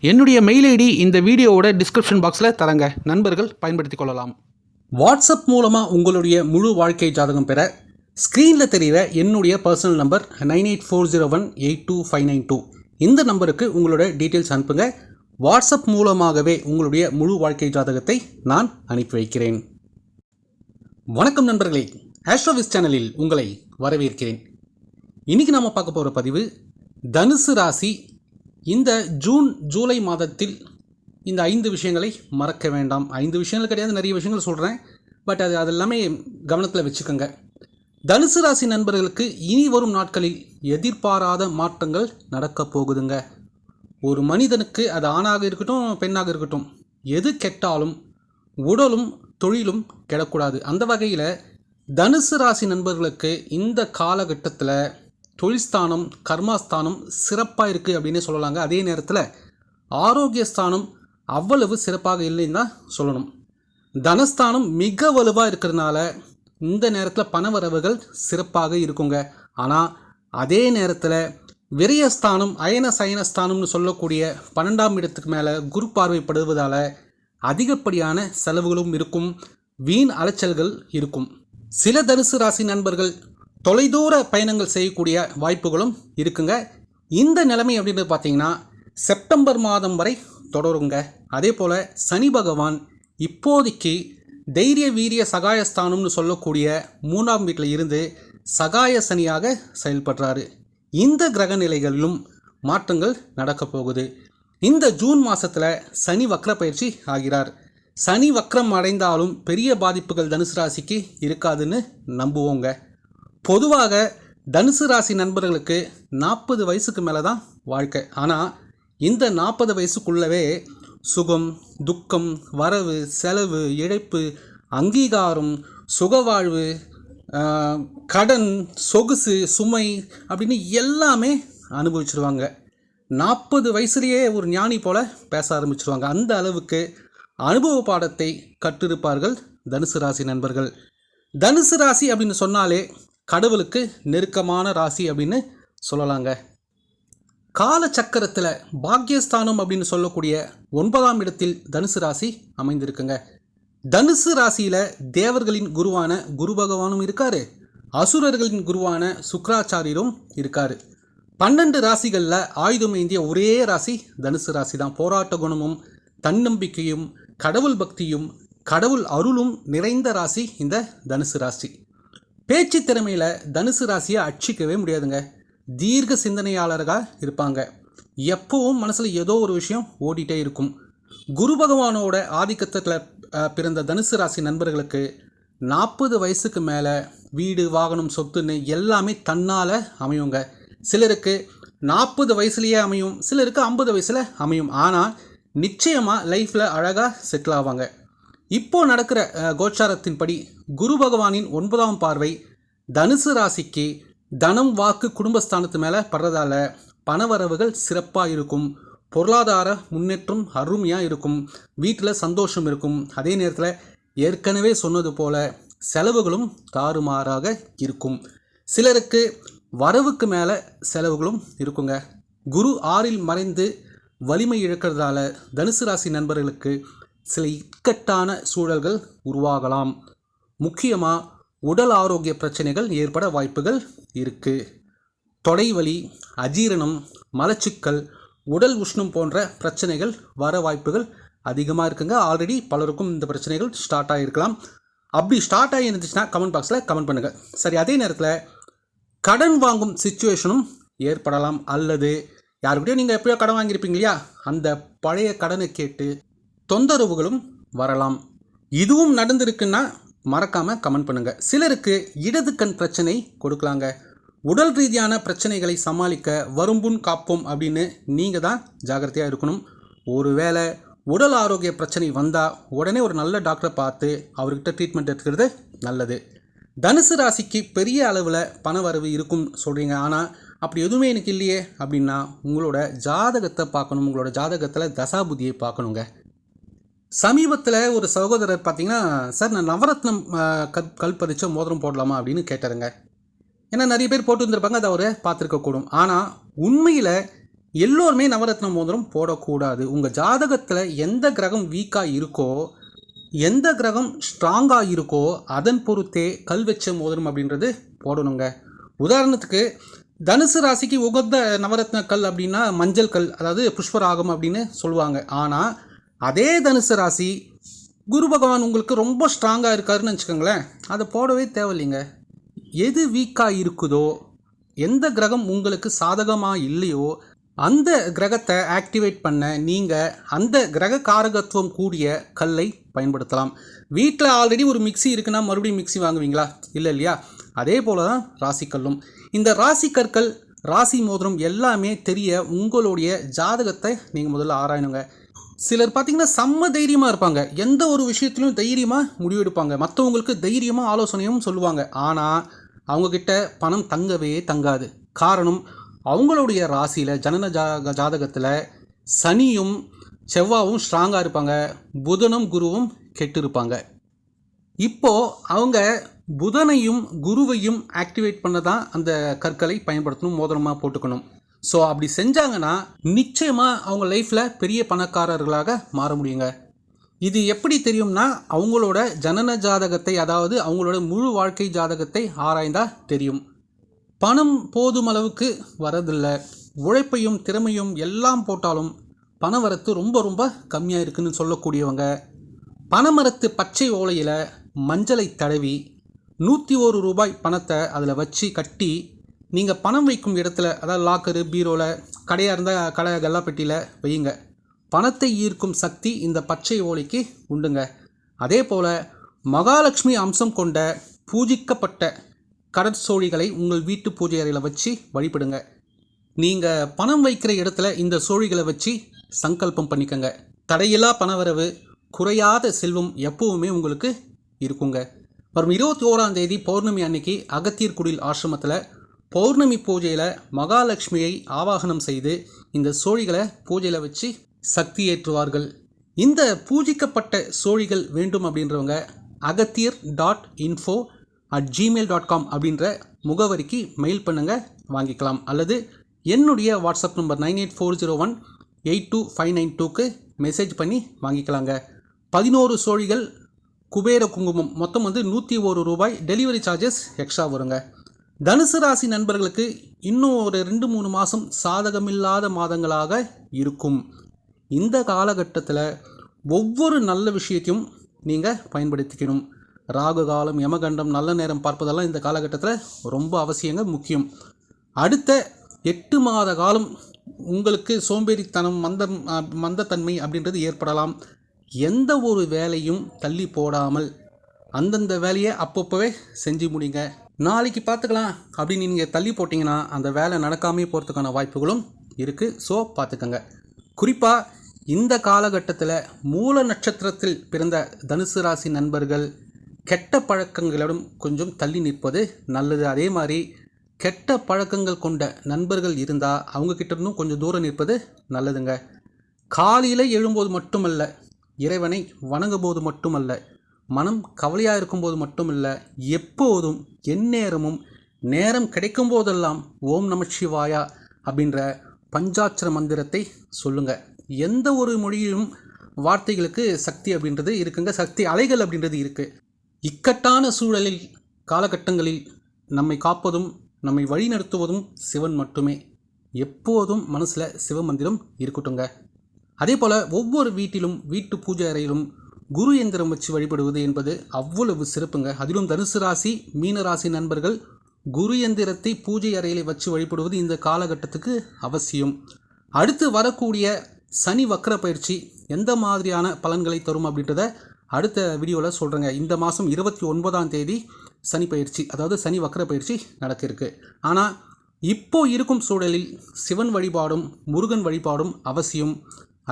என்னுடைய mail ID இந்த வீடியோவோட டிஸ்கிரிப்ஷன் பாக்ஸில் தரங்க. நண்பர்கள் பயன்படுத்திக் கொள்ளலாம். வாட்ஸ்அப் மூலமாக உங்களுடைய முழு வாழ்க்கை ஜாதகம் பெற ஸ்க்ரீனில் தெரிகிற என்னுடைய personal number nine eight four zero one eight two five nine two. இந்த நம்பருக்கு உங்களோட டீட்டெயில்ஸ் அனுப்புங்க. வாட்ஸ்அப் மூலமாகவே உங்களுடைய முழு வாழ்க்கை ஜாதகத்தை நான் அனுப்பி வைக்கிறேன். வணக்கம் நண்பர்களே. ஆஸ்ட்ரோவிஸ் சேனலில் உங்களை வரவேற்கிறேன். இன்னைக்கு நாம் பார்க்க போகிற பதிவு தனுசு ராசி இந்த ஜூன் ஜூலை மாதத்தில் இந்த ஐந்து விஷயங்களை மறக்க வேண்டாம். ஐந்து விஷயங்கள் கிடையாது நிறைய விஷயங்கள் சொல்கிறேன் பட் அது அது எல்லாமே கவனத்தில் வச்சுக்கோங்க. தனுசு ராசி நண்பர்களுக்கு இனி வரும் நாட்களில் எதிர்பாராத மாற்றங்கள் நடக்கப் போகுதுங்க. ஒரு மனிதனுக்கு அது ஆணாக இருக்கட்டும் பெண்ணாக இருக்கட்டும் எது கெட்டாலும் உடலும் தொழிலும் கெடக்கூடாது. அந்த வகையில் தனுசு ராசி நண்பர்களுக்கு இந்த காலகட்டத்தில் தொழில்ஸ்தானம் கர்மாஸ்தானம் சிறப்பாக இருக்குது அப்படின்னு சொல்லலாங்க. அதே நேரத்தில் ஆரோக்கியஸ்தானம் அவ்வளவு சிறப்பாக இல்லைன்னு தான் சொல்லணும். தனஸ்தானம் மிக வலுவாக இருக்கிறதுனால இந்த நேரத்தில் பணவரவுகள் சிறப்பாக இருக்குங்க. ஆனால் அதே நேரத்தில் விரயஸ்தானம் அயன சயனஸ்தானம்னு சொல்லக்கூடிய பன்னெண்டாம் இடத்துக்கு மேலே குரு பார்வைப்படுவதால் அதிகப்படியான செலவுகளும் இருக்கும். வீண் அலைச்சல்கள் இருக்கும். சில தனுசு ராசி நண்பர்கள் தொலைதூர பயணங்கள் செய்யக்கூடிய வாய்ப்புகளும் இருக்குங்க. இந்த நிலைமை அப்படின்றது பார்த்தீங்கன்னா செப்டம்பர் மாதம் வரை தொடருங்க. அதே போல் சனி பகவான் இப்போதைக்கு தைரிய வீரிய சகாயஸ்தானம்னு சொல்லக்கூடிய மூணாம் வீட்டில் இருந்து சகாய சனியாக செயல்படுறாரு. இந்த கிரக நிலைகளிலும் மாற்றங்கள் நடக்கப் போகுது. இந்த ஜூன் மாதத்தில் சனி வக்ர பயிற்சி ஆகிறார். சனி வக்ரம் அடைந்தாலும் பெரிய பாதிப்புகள் தனுசு ராசிக்கு இருக்காதுன்னு நம்புவோங்க. பொதுவாக தனுசு ராசி நண்பர்களுக்கு நாற்பது வயசுக்கு மேலே தான் வாழ்க்கை. ஆனால் இந்த நாற்பது வயசுக்குள்ளவே சுகம் துக்கம் வரவு செலவு இழைப்பு அங்கீகாரம் சுகவாழ்வு கடன் சொகுசு சுமை அப்படின்னு எல்லாமே அனுபவிச்சிருவாங்க. நாற்பது வயசுலேயே ஒரு ஞானி போல் பேச ஆரம்பிச்சிருவாங்க. அந்த அளவுக்கு அனுபவ பாடத்தை கற்றிருப்பார்கள் தனுசு ராசி நண்பர்கள். தனுசு ராசி அப்படின்னு சொன்னாலே கடவுளுக்கு நெருக்கமான ராசி அப்படின்னு சொல்லலாங்க. காலச்சக்கரத்தில் பாக்யஸ்தானம் அப்படின்னு சொல்லக்கூடிய ஒன்பதாம் இடத்தில் தனுசு ராசி அமைந்திருக்குங்க. தனுசு ராசியில் தேவர்களின் குருவான குரு பகவானும் இருக்கார். அசுரர்களின் குருவான சுக்ராச்சாரியரும் இருக்கார். பன்னெண்டு ராசிகளில் ஆயுதம் ஏந்திய ஒரே ராசி தனுசு ராசி தான் போராட்ட குணமும் தன்னம்பிக்கையும் கடவுள் பக்தியும் கடவுள் அருளும் நிறைந்த ராசி இந்த தனுசு ராசி. பேச்சு திறமையில் தனுசு ராசியை அச்சிக்கவே முடியாதுங்க. தீர்க்க சிந்தனையாளராக இருப்பாங்க. எப்பவும் மனசில் ஏதோ ஒரு விஷயம் ஓடிட்டே இருக்கும். குரு பகவானோட ஆதிக்கத்தில் பிறந்த தனுசு ராசி நண்பர்களுக்கு நாற்பது வயசுக்கு மேலே வீடு வாகனம் சொத்துன்னு எல்லாமே தன்னால் அமையுங்க. சிலருக்கு நாற்பது வயசுலேயே அமையும் சிலருக்கு ஐம்பது வயசில் அமையும். ஆனால் நிச்சயமாக லைஃப்பில் அழகாக செட்டில் ஆவாங்க. இப்போ நடக்கிற கோச்சாரத்தின்படி குரு பகவானின் ஒன்பதாம் பார்வை தனுசு ராசிக்கு தனம் வாக்கு குடும்பஸ்தானத்து மேலே படுறதால பணவரவுகள் சிறப்பாக இருக்கும். பொருளாதார முன்னேற்றம் அருமையாக இருக்கும். வீட்டில் சந்தோஷம் இருக்கும். அதே நேரத்தில் ஏற்கனவே சொன்னது போல செலவுகளும் தாறுமாறாக இருக்கும். சிலருக்கு வரவுக்கு மேலே செலவுகளும் இருக்குங்க. குரு ஆறில் மறைந்து வலிமை இழக்கிறதால தனுசு ராசி நண்பர்களுக்கு சில இக்கட்டான சூழல்கள் உருவாகலாம். முக்கியமாக உடல் ஆரோக்கிய பிரச்சனைகள் ஏற்பட வாய்ப்புகள் இருக்குது தொடைவலி அஜீரணம் மலச்சிக்கல் உடல் உஷ்ணம் போன்ற பிரச்சனைகள் வர வாய்ப்புகள் அதிகமாக இருக்குங்க. ஆல்ரெடி பலருக்கும் இந்த பிரச்சனைகள் ஸ்டார்ட் ஆகிருக்கலாம் அப்படி ஸ்டார்ட் ஆகி இருந்துச்சுன்னா கமெண்ட் பாக்ஸில் கமெண்ட் பண்ணுங்கள் சரி அதே நேரத்தில் கடன் வாங்கும் சுச்சுவேஷனும் ஏற்படலாம். அல்லது யாருக்கிட்டையும் நீங்கள் எப்படியோ கடன் வாங்கியிருப்பீங்க இல்லையா? அந்த பழைய கடனை கேட்டு தொந்தரவுகளும் வரலாம். இதுவும் நடந்திருக்குன்னா மறக்காமல் கமெண்ட் பண்ணுங்கள் சிலருக்கு இடது கண் பிரச்சனை கொடுக்கலாங்க. உடல் ரீதியான பிரச்சனைகளை சமாளிக்க வரும்புன் காப்போம் அப்படின்னு நீங்கள் தான் ஜாக்கிரதையாக இருக்கணும். ஒருவேளை உடல் ஆரோக்கிய பிரச்சனை வந்தால் உடனே ஒரு நல்ல டாக்டரை பார்த்து அவர்கிட்ட ட்ரீட்மெண்ட் எடுக்கிறது நல்லது. தனுசு ராசிக்கு பெரிய அளவில் பண வரவு இருக்கும் சொல்கிறீங்க ஆனால் அப்படி எதுவுமே எனக்கு இல்லையே அப்படின்னா உங்களோட ஜாதகத்தை பார்க்கணும். உங்களோட ஜாதகத்தில் தசாபுதியை பார்க்கணுங்க. சமீபத்தில் ஒரு சகோதரர் பார்த்தீங்கன்னா சார் நான் நவரத்னம் கல் கல் மோதிரம் போடலாமா? அப்படின்னு கேட்டாருங்க. ஏன்னா நிறைய பேர் போட்டு வந்திருப்பாங்க அதை அவர் பார்த்துருக்கக்கூடும். ஆனால் உண்மையில் எல்லோருமே நவரத்ன மோதிரம் போடக்கூடாது. உங்கள் ஜாதகத்தில் எந்த கிரகம் வீக்காக இருக்கோ எந்த கிரகம் ஸ்ட்ராங்காக இருக்கோ அதன் பொறுத்தே கல் வச்ச மோதிரம் அப்படின்றது போடணுங்க. உதாரணத்துக்கு தனுசு ராசிக்கு உகந்த நவரத்ன கல் அப்படின்னா மஞ்சள் கல் அதாவது புஷ்பராகம் அப்படின்னு சொல்லுவாங்க. ஆனால் அதே தனுசு ராசி குரு பகவான் உங்களுக்கு ரொம்ப ஸ்ட்ராங்காக இருக்காருன்னு வச்சுக்கோங்களேன். அதை போடவே தேவையில்லைங்க. எது வீக்காக இருக்குதோ எந்த கிரகம் உங்களுக்கு சாதகமாக இல்லையோ அந்த கிரகத்தை ஆக்டிவேட் பண்ண நீங்கள் அந்த கிரக காரகத்துவம் கூடிய கல்லை பயன்படுத்தலாம். வீட்டில் ஆல்ரெடி ஒரு மிக்ஸி இருக்குன்னா மறுபடியும் மிக்ஸி வாங்குவீங்களா? இல்லை இல்லையா? அதே போல தான் ராசிக்கல்லும். இந்த ராசி கற்கள் ராசி மோதிரம் எல்லாமே தெரிய உங்களுடைய ஜாதகத்தை நீங்கள் முதல்ல ஆராயணுங்க. சிலர் பார்த்தீங்கன்னா செம்ம தைரியமாக இருப்பாங்க. எந்த ஒரு விஷயத்துலையும் தைரியமாக முடிவெடுப்பாங்க. மற்றவங்களுக்கு தைரியமாக ஆலோசனையும் சொல்லுவாங்க. ஆனால் அவங்கக்கிட்ட பணம் தங்கவே தங்காது. காரணம் அவங்களுடைய ராசியில் ஜனன ஜா ஜாதகத்தில் சனியும் செவ்வாவும் ஸ்ட்ராங்காக இருப்பாங்க. புதனும் குருவும் கெட்டு இருப்பாங்க இப்போ அவங்க புதனையும் குருவையும் ஆக்டிவேட் பண்ண தான் அந்த கற்களை பயன்படுத்தணும் மோதிரமாக போட்டுக்கணும். ஸோ அப்படி செஞ்சாங்கன்னா நிச்சயமாக அவங்க லைஃப்பில் பெரிய பணக்காரர்களாக மாற முடியுங்க. இது எப்படி தெரியும்னா அவங்களோட ஜனன ஜாதகத்தை அதாவது அவங்களோட முழு வாழ்க்கை ஜாதகத்தை ஆராய்ந்தால் தெரியும். பணம் போதுமளவுக்கு வரதில்லை உழைப்பையும் திறமையும் எல்லாம் போட்டாலும் பண வரத்து ரொம்ப ரொம்ப கம்மியாக இருக்குன்னு சொல்லக்கூடியவங்க. பணமரத்து பச்சை ஓலையில் மஞ்சளை தடவி நூற்றி ஒரு ரூபாய் பணத்தை அதில் வச்சு கட்டி நீங்கள் பணம் வைக்கும் இடத்துல அதாவது லாக்கரு பீரோவில் கடையாக இருந்தால் கடை கல்லாப்பெட்டியில் வையுங்க. பணத்தை ஈர்க்கும் சக்தி இந்த பச்சை ஓலைக்கு உண்டுங்க. அதே போல் மகாலட்சுமி அம்சம் கொண்ட பூஜிக்கப்பட்ட கடற்சோழிகளை உங்கள் வீட்டு பூஜை அறையில் வச்சு வழிபடுங்க. நீங்கள் பணம் வைக்கிற இடத்துல இந்த சோழிகளை வச்சு சங்கல்பம் பண்ணிக்கங்க. தடையில்லா பணவரவு குறையாத செல்வம் எப்பவுமே உங்களுக்கு இருக்குங்க. வரும் இருபத்தி ஓராம் தேதி பௌர்ணமி அன்னைக்கு அகத்தியர்குடில் ஆசிரமத்தில் பௌர்ணமி பூஜையில் மகாலட்சுமியை ஆவாகனம் செய்து இந்த சோழிகளை பூஜையில் வச்சு சக்தி ஏற்றுவார்கள். இந்த பூஜிக்கப்பட்ட சோழிகள் வேண்டும் அப்படின்றவங்க Agathiyar dot info at Gmail dot com அப்படின்ற முகவரிக்கு மெயில் பண்ணுங்கள் வாங்கிக்கலாம். அல்லது என்னுடைய WhatsApp number nine eight four zero one eight two five nine டூக்கு மெசேஜ் பண்ணி வாங்கிக்கலாங்க. பதினோரு சோழிகள் குபேர குங்குமம் மொத்தம் வந்து நூற்றி ஒரு ரூபாய் டெலிவரி சார்ஜஸ் எக்ஸ்ட்ரா வருங்க. தனுசு ராசி நண்பர்களுக்கு இன்னும் ஒரு ரெண்டு மூணு மாதம் சாதகமில்லாத மாதங்களாக இருக்கும். இந்த காலகட்டத்தில் ஒவ்வொரு நல்ல விஷயத்தையும் நீங்கள் பயன்படுத்திக்கணும். ராகு காலம் யமகண்டம் நல்ல நேரம் பார்ப்பதெல்லாம் இந்த காலகட்டத்தில் ரொம்ப அவசியங்க முக்கியம். அடுத்த எட்டு மாத காலம் உங்களுக்கு சோம்பேறித்தனம் மந்தம் மந்தத்தன்மை அப்படின்றது ஏற்படலாம். எந்த ஒரு வேலையும் தள்ளி போடாமல் அந்தந்த வேலையை அப்பப்போவே செஞ்சு முடிங்க. நாளைக்கு பார்த்துக்கலாம் அப்படின்னு நீங்கள் தள்ளி போட்டிங்கன்னா அந்த வேலை நடக்காமே போகிறதுக்கான வாய்ப்புகளும் இருக்குது ஸோ பார்த்துக்கோங்க. குறிப்பாக இந்த காலகட்டத்தில் மூல நட்சத்திரத்தில் பிறந்த தனுசு ராசி நண்பர்கள் கெட்ட பழக்கங்களிடம் கொஞ்சம் தள்ளி நிற்பது நல்லது. அதே மாதிரி கெட்ட பழக்கங்கள் கொண்ட நண்பர்கள் இருந்தால் அவங்கக்கிட்ட இருந்தும் கொஞ்சம் தூரம் நிற்பது நல்லதுங்க. காலையில் எழும்போது மட்டுமல்ல இறைவனை வணங்கும் போது மட்டுமல்ல மனம் கவலையாக இருக்கும்போது மட்டும் இல்லை எப்போதும் எந்நேரமும் நேரம் கிடைக்கும் போதெல்லாம் ஓம் நமச்சிவாயா அப்படின்ற பஞ்சாட்சர மந்திரத்தை சொல்லுங்க. எந்த ஒரு மொழியிலும் வார்த்தைகளுக்கு சக்தி அப்படின்றது இருக்குங்க. சக்தி அலைகள் அப்படின்றது இருக்குது இக்கட்டான சூழலில் காலகட்டங்களில் நம்மை காப்பதும் நம்மை வழிநடத்துவதும் சிவன் மட்டுமே. எப்போதும் மனசில் சிவமந்திரம் இருக்கட்டுங்க அதே போல் ஒவ்வொரு வீட்டிலும் வீட்டு பூஜை அறையிலும் குரு எந்திரம் வச்சு வழிபடுவது என்பது அவ்வளவு சிறப்புங்க. அதிலும் தனுசு ராசி மீன ராசி நண்பர்கள் குரு எந்திரத்தை பூஜை அறையில் வச்சு வழிபடுவது இந்த காலகட்டத்துக்கு அவசியம். அடுத்து வரக்கூடிய சனி வக்கர பயிற்சி எந்த மாதிரியான பலன்களை தரும் அப்படின்றத அடுத்த வீடியோவில் சொல்கிறேங்க இந்த மாதம் இருபத்தி ஒன்பதாம் தேதி சனி பயிற்சி அதாவது சனி வக்கர பயிற்சி நடக்க இருக்கு ஆனால் இப்போ இருக்கும் சூழலில் சிவன் வழிபாடும் முருகன் வழிபாடும் அவசியம்.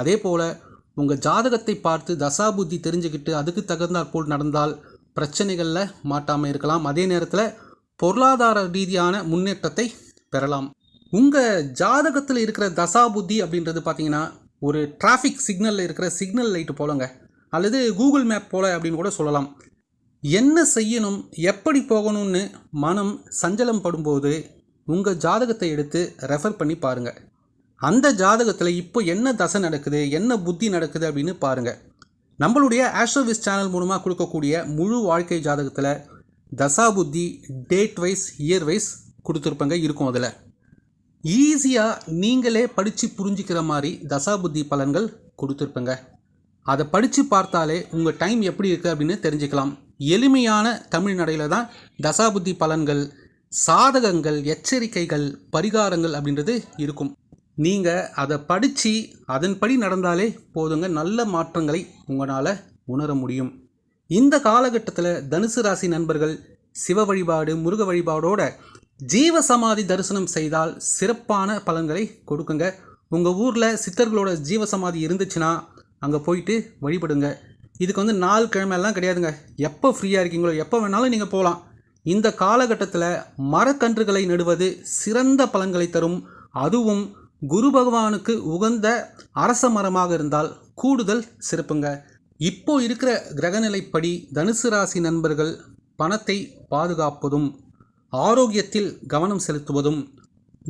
அதே போல் உங்கள் ஜாதகத்தை பார்த்து தசாபுத்தி தெரிஞ்சுக்கிட்டு அதுக்கு தகுந்தாற் போல் நடந்தால் பிரச்சனைகளில் மாட்டாமல் இருக்கலாம். அதே நேரத்தில் பொருளாதார ரீதியான முன்னேற்றத்தை பெறலாம். உங்கள் ஜாதகத்தில் இருக்கிற தசாபுத்தி அப்படின்றது பார்த்தீங்கன்னா ஒரு டிராஃபிக் சிக்னலில் இருக்கிற சிக்னல் லைட்டு போலங்க. அல்லது கூகுள் மேப் போல அப்படின்னு கூட சொல்லலாம். என்ன செய்யணும் எப்படி போகணும்னு மனம் சஞ்சலம் படும்போது உங்கள் ஜாதகத்தை எடுத்து ரெஃபர் பண்ணி பாருங்கள் அந்த ஜாதகத்தில் இப்போ என்ன தசை நடக்குது என்ன புத்தி நடக்குது அப்படின்னு பாருங்கள் நம்மளுடைய ஆஸ்ட்ரோவிஸ் சேனல் மூலமாக கொடுக்கக்கூடிய முழு வாழ்க்கை ஜாதகத்தில் தசா புத்தி டேட் வைஸ் இயர் வைஸ் கொடுத்துருப்பாங்க இருக்கும் அதில். ஈஸியாக நீங்களே படித்து புரிஞ்சிக்கிற மாதிரி தசா புத்தி பலன்கள் கொடுத்துருப்பேங்க. அதை படித்து பார்த்தாலே உங்கள் டைம் எப்படி இருக்குது அப்படின்னு தெரிஞ்சுக்கலாம். எளிமையான தமிழ் நடையில் தான் தசாபுத்தி பலன்கள் சாதகங்கள் எச்சரிக்கைகள் பரிகாரங்கள் அப்படின்றது இருக்கும். நீங்கள் அதை படித்து அதன்படி நடந்தாலே போதுங்க. நல்ல மாற்றங்களை உங்களால் உணர முடியும். இந்த காலகட்டத்தில் தனுசு ராசி நண்பர்கள் சிவ வழிபாடு முருக வழிபாடோட ஜீவ சமாதி தரிசனம் செய்தால் சிறப்பான பலன்களை கொடுக்குங்க. உங்கள் ஊரில் சித்தர்களோட ஜீவ சமாதி இருந்துச்சுன்னா அங்கே போயிட்டு வழிபடுங்க. இதுக்கு வந்து நாள் கிழமையெல்லாம் கிடையாதுங்க. எப்போ ஃப்ரீயாக இருக்கீங்களோ எப்போ வேணாலும் நீங்கள் போகலாம். இந்த காலகட்டத்தில் மரக்கன்றுகளை நடுவது சிறந்த பலன்களை தரும். அதுவும் குரு பகவானுக்கு உகந்த அரச மரமாக இருந்தால் கூடுதல் சிறப்புங்க. இப்போ இருக்கிற கிரகநிலைப்படி தனுசு ராசி நண்பர்கள் பணத்தை பாதுகாப்பதும் ஆரோக்கியத்தில் கவனம் செலுத்துவதும்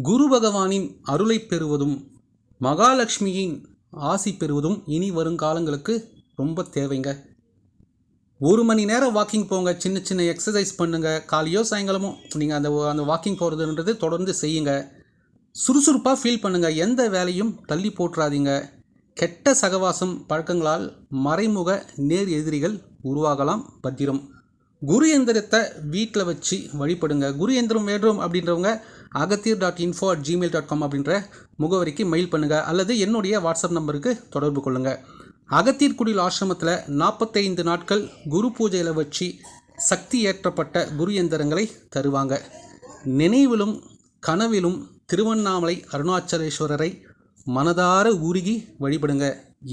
குரு பகவானின் அருளை பெறுவதும் மகாலட்சுமியின் ஆசி பெறுவதும் இனி வருங்காலங்களுக்கு ரொம்ப தேவைங்க. ஒரு மணி நேரம் வாக்கிங் போங்க சின்ன சின்ன எக்ஸசைஸ் பண்ணுங்கள் காலையோ சாயங்காலமோ நீங்கள் அந்த அந்த வாக்கிங் போகிறதுன்றது தொடர்ந்து செய்யுங்க. சுறுசுறுப்பாக ஃபீல் பண்ணுங்கள் எந்த வேலையும் தள்ளி போட்டுறாதீங்க கெட்ட சகவாசம் பழக்கங்களால் மறைமுக நேர் எதிரிகள் உருவாகலாம் பத்திரம். குரு எந்திரத்தை வீட்டில் வச்சு வழிபடுங்க. குரு எந்திரம் வேண்டும் அப்படின்றவங்க Agathiyar dot info at Gmail dot com அப்படின்ற முகவரிக்கு மெயில் பண்ணுங்கள் அல்லது என்னுடைய வாட்ஸ்அப் நம்பருக்கு தொடர்பு கொள்ளுங்கள் அகத்தீர்குடியில் ஆசிரமத்தில் நாற்பத்தைந்து நாட்கள் குரு பூஜையில் வச்சு சக்தி ஏற்றப்பட்ட குரு எந்திரங்களை தருவாங்க. நினைவிலும் கனவிலும் திருவண்ணாமலை அருணாச்சலேஸ்வரரை மனதார உருகி வழிபடுங்க.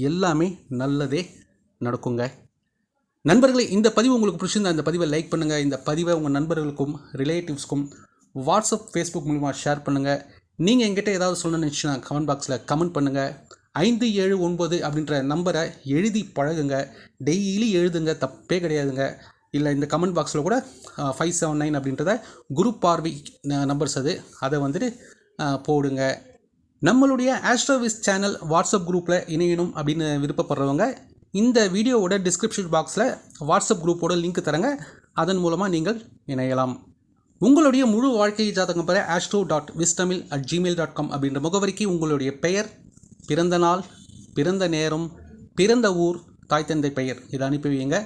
எல்லாமே நல்லதே நடக்குங்க. நண்பர்களே இந்த பதிவு உங்களுக்கு பிடிச்சிருந்தா இந்த பதிவை லைக் பண்ணுங்கள் இந்த பதிவை உங்கள் நண்பர்களுக்கும் ரிலேட்டிவ்ஸ்க்கும் வாட்ஸ்அப் ஃபேஸ்புக் மூலிமா ஷேர் பண்ணுங்கள் நீங்கள் எங்கிட்ட ஏதாவது சொல்லணும்னு நினச்சினா கமெண்ட் பாக்ஸில் கமெண்ட் பண்ணுங்கள் ஐந்து ஏழு ஒன்பது அப்படின்ற நம்பரை எழுதி பழகுங்க. டெய்லி எழுதுங்க தப்பே கிடையாதுங்க. இல்லை இந்த கமெண்ட் பாக்ஸில் கூட ஃபைவ் செவன் நைன் அப்படின்றத குரூப் பார்வை நம்பர்ஸ் அது. அதை வந்துட்டு போடுங்க. நம்மளுடைய ஆஸ்ட்ரோவிஸ் சேனல் வாட்ஸ்அப் குரூப்பில் இணையணும் அப்படின்னு விருப்பப்படுறவங்க இந்த வீடியோவோட டிஸ்கிரிப்ஷன் பாக்ஸில் வாட்ஸ்அப் குரூப்போட லிங்க் தரங்க. அதன் மூலமாக நீங்கள் இணையலாம். உங்களுடைய முழு வாழ்க்கை ஜாதகம் பெற ஆஸ்ட்ரோ டாட் விஸ்டமில் அட் ஜிமெயில் டாட் காம் அப்படின்ற முகவரிக்கு உங்களுடைய பெயர் பிறந்த நாள் பிறந்த நேரம் பிறந்த ஊர் தாய் தந்தை பெயர் இதை அனுப்பி வைங்க.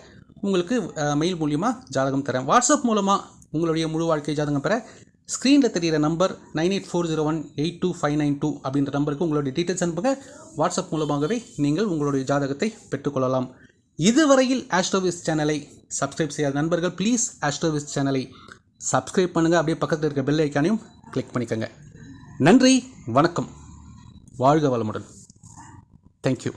உங்களுக்கு மெயில் மூலியமாக ஜாதகம் தரேன். வாட்ஸ்அப் மூலமாக உங்களுடைய முழு வாழ்க்கை ஜாதகம் பெற ஸ்க்ரீனில் தெரிகிற number nine eight four zero one eight two five nine two அப்படின்ற நம்பருக்கு உங்களுடைய டீட்டெயில்ஸ் அனுப்புங்க. வாட்ஸ்அப் மூலமாகவே நீங்கள் உங்களுடைய ஜாதகத்தை பெற்றுக்கொள்ளலாம். இதுவரையில் ஆஸ்ட்ரோவிஸ் சேனலை சப்ஸ்கிரைப் செய்யாத நண்பர்கள் ப்ளீஸ் ஆஸ்ட்ரோவிஸ் சேனலை சப்ஸ்கிரைப் பண்ணுங்கள் அப்படியே பக்கத்தில் இருக்க பெல் ஐக்கானையும் கிளிக் பண்ணிக்கோங்க. நன்றி வணக்கம். வாழ்க வளமுடன். தேங்க்யூ